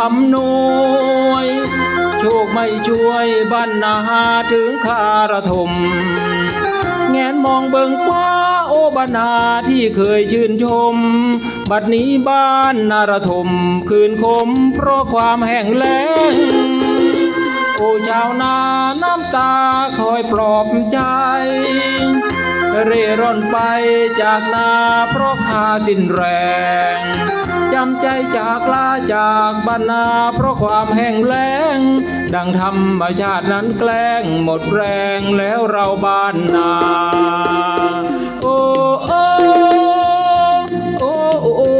อำนวย โชคไม่ช่วยบ้านนาถึงคาระทม แงนมองเบิงฟ้าโอบานาที่เคยชื่นชม บัดนี้บ้านนาระทมคืนคมเพราะความแห้งแล้ง โอ้ชาวนาน้ำตาคอยปลอบใจเร่ร่อนไปจากนาเพราะขาสิ้นแรง จำใจจากลาจากบ้านนาเพราะความแห้งแล้ง ดังธรรมชาตินั้นแกล้งหมดแรงแล้วเราบ้านนาโอ้โอ้โอ้โอ้โอ้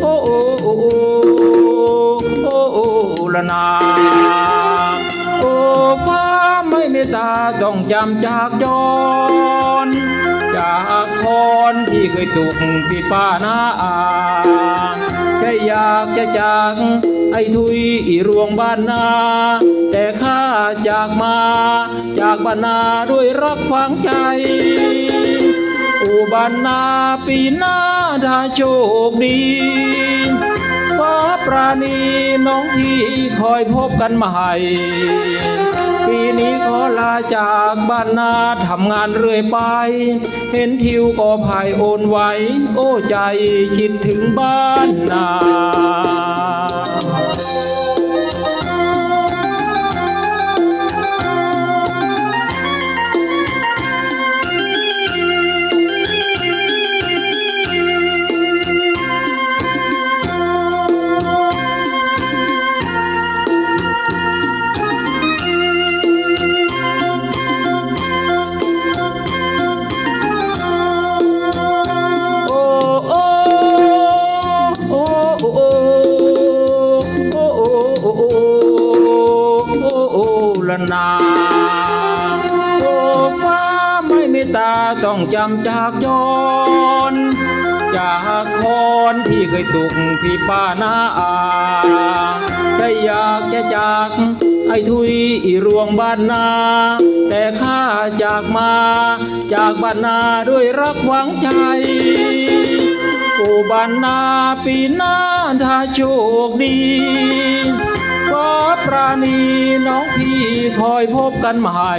โอ้โอ้โอ้โอ้ละนาโอ้ฟ้าไม่เมตตาต้องจำจากจร จากพรที่เคยสุขพี่ป้านาอาแค่อยากจะจากไอ้ทุยอีรวงบ้านนา แต่ข้าจากมา จากบ้านนาด้วยรักฝังใจอุบันนาปีหน้าถ้าโชคดี ปราณีน้องพี่คอยพบกันใหม่ปีนี้ขอลาจากบ้านนาทำงานเรื่อยไป เห็นทิวก็ภายโอนไว้ โอ้ใจคิดถึงบ้านนา นาโอ้ฟ้าไม่มีตาต้องจำจากย้อนจากคอนที่เคยสุขที่ป้านาอาแค่อยากจะจากไอ้ทุยอีรวงบ้านนา แต่ข้าจากมา จากบ้านนาด้วยรักหวังใจโอ้บ้านนาปีหน้าถ้าโชคดี ราณีน้องพี่คอยพบกันใหม่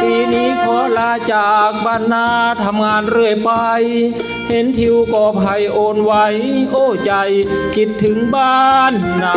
ปีนี้ขอลาจากบ้านนาทำงานเรื่อยไป เห็นทิวกอภัยโอนไว้ โอ้ใจคิดถึงบ้านนา